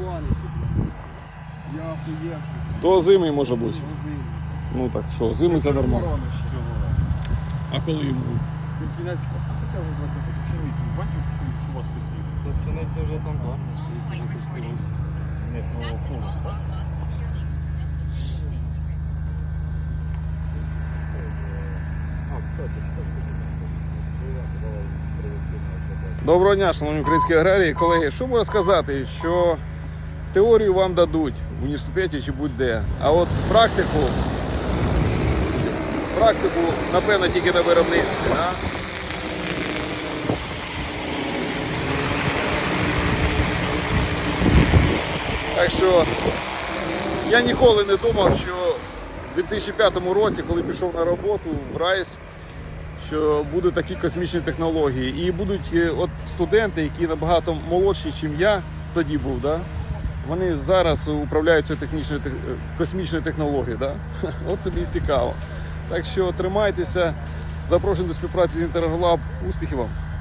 Івановичу. Я охуєвший. То зимий може бути. Возив. Ну так що, зимий це нормально. Ворона ще. А коли йому? Під кінець, а хоча вже 20 пшениці. Бачив, що що у вас постійно? Та пшениця вже там гарно стоїть, вже куштилось. Ні, ну, ну, Доброго дня, шановні українські аграрії. Колеги, що можу сказати, що теорію вам дадуть в університеті чи будь-де, а от практику, практику, напевно, тільки на виробництві. Да? Так що я ніколи не думав, що в 2005 році, коли пішов на роботу в Райс, що будуть такі космічні технології. І будуть е, от студенти, які набагато молодші, ніж я тоді був, да? вони зараз управляють цією технічною е, космічною технологією. Да? От тобі цікаво. Так що тримайтеся, запрошую до співпраці з Інтерглаб. Успіхів вам!